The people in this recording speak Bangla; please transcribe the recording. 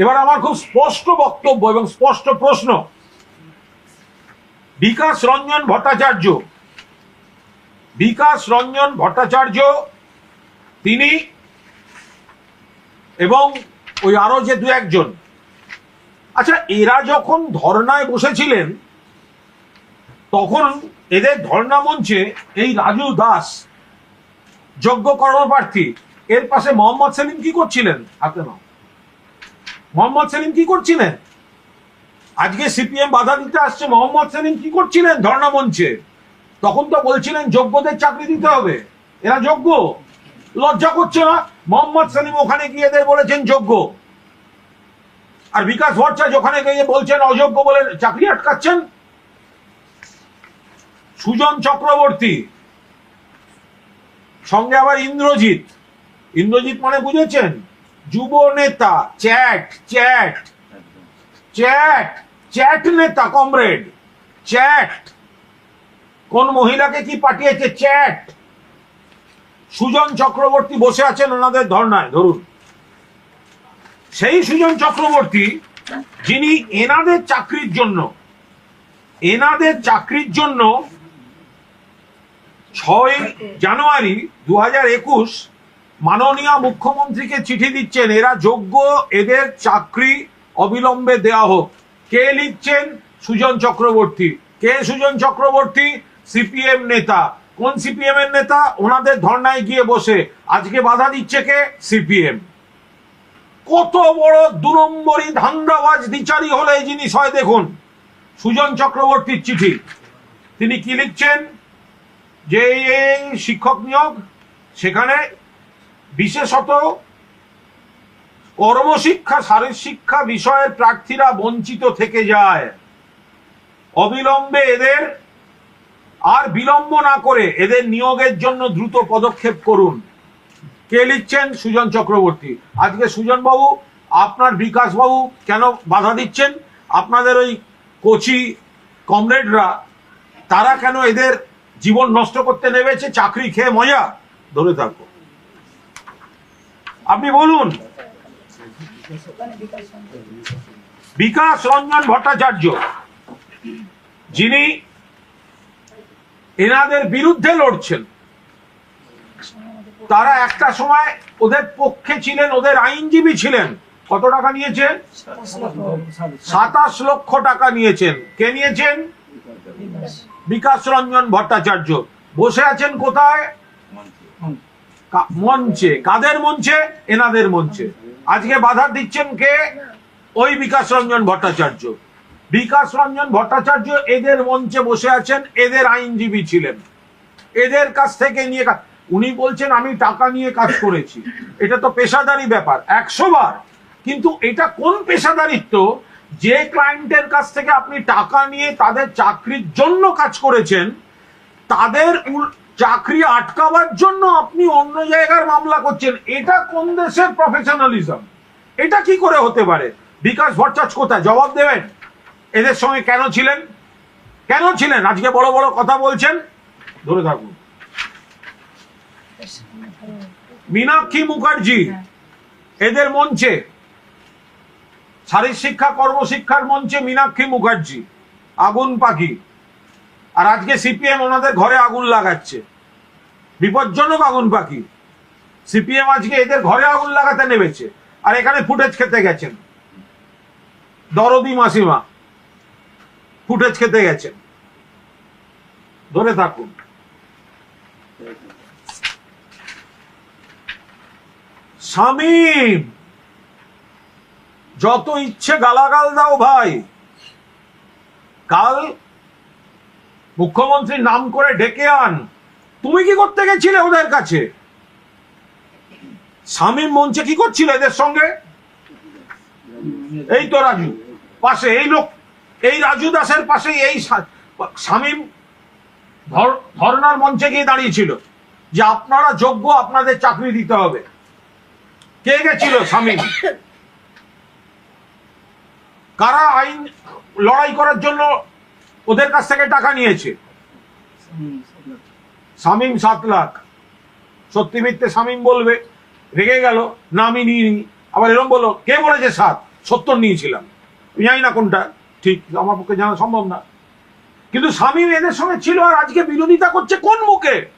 এবার আমার খুব স্পষ্ট বক্তব্য এবং স্পষ্ট প্রশ্ন। বিকাশ রঞ্জন ভট্টাচার্য। বিকাশ রঞ্জন ভট্টাচার্য, তিনি এবং ওই আরও যে দু একজন। আচ্ছা এরা যখন ধর্নায় বসেছিলেন, তখন এদের ধর্ণা মঞ্চে এই রাজু দাস যোগ্য কর্মপ্রার্থী, এর পাশে মোহাম্মদ সেলিম কি করছিলেন? হাতে নাও মোহাম্মদ সেলিম কি করছিলেন? আজকে সিপিএম বাধা দিতে আসছে, মোহাম্মদ সেলিম কি করছিলেন ধর্ণা মঞ্চে? তখন তো বলছিলেন যোগ্যদের চাকরি দিতে হবে। এরা যোগ্য? লজ্জা করছে না? মোহাম্মদ সেলিম ওখানে গিয়ে এদের বলেছেন যোগ্য। আর বিকাশ ভট্টাচার্য ওখানে গিয়ে বলছেন অযোগ্য বলে চাকরি আটকাচ্ছেন? সুজন চক্রবর্তী। সঙ্গে আবার ইন্দ্রজিৎ। ইন্দ্রজিৎ মানে বুঝেছেন? যুব নেতা চ্যাট চ্যাট চ্যাট চ্যাট নেতা, কমরেড, চ্যাট। কোন মহিলাকে কি পাঠিয়েছে? চ্যাট। সুজন চক্রবর্তী বসে আছেন ওনাদের ধর্নায়, ধরুন। সেই সুজন চক্রবর্তী, যিনি এনাদের চাকরির জন্য, এনাদের চাকরির জন্য ছয় জানুয়ারি দু হাজার একুশ মাননীয় মুখ্যমন্ত্রীকে চিঠি দিচ্ছেন, এরা যোগ্য, এদের চাকরি অবিলম্বে দেওয়া হোক। কে লিখছেন? সুজন চক্রবর্তী। কে সুজন চক্রবর্তী? সিপিএম নেতা। কোন সিপিএম এর নেতা? ওনাদের ধর্নায় গিয়ে বসে। আজকে বাধা দিচ্ছে কে? সিপিএম। কত বড় দু নম্বরই ধান্দাবাজ দ্বিচারী হলে এই জিনিস হয় দেখুন। সুজন চক্রবর্তীর চিঠি। তিনি কি লিখছেন? যে শিক্ষক নিয়োগ, সেখানে বিশেষত কর্মশিক্ষা শিক্ষা বিষয়ের প্রার্থীরা বঞ্চিত থেকে যায়। অবিলম্বে এদের আর বিলম্ব না করে এদের নিয়োগের জন্য দ্রুত পদক্ষেপ করুন। কে লিখছেন? সুজন চক্রবর্তী। আজকে সুজন বাবু আপনার বিকাশ বাবু কেন বাধা দিচ্ছেন? আপনাদের ওই কোচি কমরেডরা, তারা কেন এদের জীবন নষ্ট করতে নেমেছে? চাকরি খেয়ে মজা? ধরে থাকো। আপনি বলুন। বিকাশ রঞ্জন ভট্টাচার্য, যিনি এনাদের বিরুদ্ধে লড়ছেন, তারা একটা সময় ওদের পক্ষে ছিলেন, ওদের আইনজীবী ছিলেন। কত টাকা নিয়েছেন? সাতাশ লক্ষ টাকা নিয়েছেন। কে নিয়েছেন? বিকাশ রঞ্জন ভট্টাচার্য। বসে আছেন কোথায়? মঞ্চে, কাদের মঞ্চে? এনাদের মঞ্চে। আজকে বাধা দিচ্ছেন কে? ওই বিকাশ রঞ্জন ভট্টাচার্য। বিকাশ রঞ্জন ভট্টাচার্য এদের মঞ্চে বসে আছেন, এদের আইনজীবী ছিলেন। এদের কাছ থেকে নিয়ে উনি বলছেন, আমি টাকা নিয়ে কাজ করেছি। এটা তো পেশাদারি ব্যাপার, একশো বার। কিন্তু এটা কোন পেশাদারিত্ব? যে ক্লায়েন্টের কাছ থেকে আপনি টাকা নিয়ে তাদের চাকরির জন্য কাজ করেছেন, তাদের চাকরি আটকাবার জন্য আপনি অন্য জায়গার মামলা করছেন। এটা কোন দেশের প্রফেশনালিজম এটা কি করে হতে পারে? বিকাশ ভট্টাচার্য কোথায়? জবাব দেবেন? এদের সঙ্গে কেন ছিলেন? কেন ছিলেন? আজকে বড় বড় কথা বলছেন। ধরে থাকুন। মীনাক্ষী মুখার্জি, এদের মঞ্চে শারীর শিক্ষা, কর্মশিক্ষার মঞ্চে মীনাক্ষী মুখার্জি, আগুন পাখি। আর আজকে সিপিএম ওনাদের ঘরে আগুন লাগাচ্ছে। বিপজ্জনক আগুন পাখি। সিপিএম আজকে এদের ঘরে আগুন লাগাতে নেমেছে। আর এখানে ফুটেজ খেতে গেছেন। দরদি মাসিমা ফুটেজ খেতে গেছেন। ধরে থাকুন। শামীম, যত ইচ্ছে গালাগাল দাও ভাই। কাল মুখ্যমন্ত্রী নাম করে ডেকে আন। তুমি কি করতে গেছিলে ওদের কাছে? শামীম মঞ্চে কি করছিল এদের সঙ্গে? এই তো রাজু, পাশে এই লোক, এই রাজু দাসের পাশে এই ধর- ধর্নার মঞ্চে গিয়ে দাঁড়িয়েছিল যে আপনারা যোগ্য, আপনাদের চাকরি দিতে হবে। কে গেছিল শামীম? কারা আইন লড়াই করার জন্য ওদের কাছ থেকে টাকা নিয়েছে। শামীম সাত লাখ। সত্যি মিথ্যে শামীম বলবে। রেগে গেল না আমি নিইনি। আবার এরকম বলো কে বলেছে সাত? সত্তর নিয়েছিলাম। জানি না কোনটা। ঠিক, আমার পক্ষে জানা সম্ভব না। কিন্তু স্বামী এদের সঙ্গে ছিল আর আজকে বিরোধিতা করছে কোন মুখে?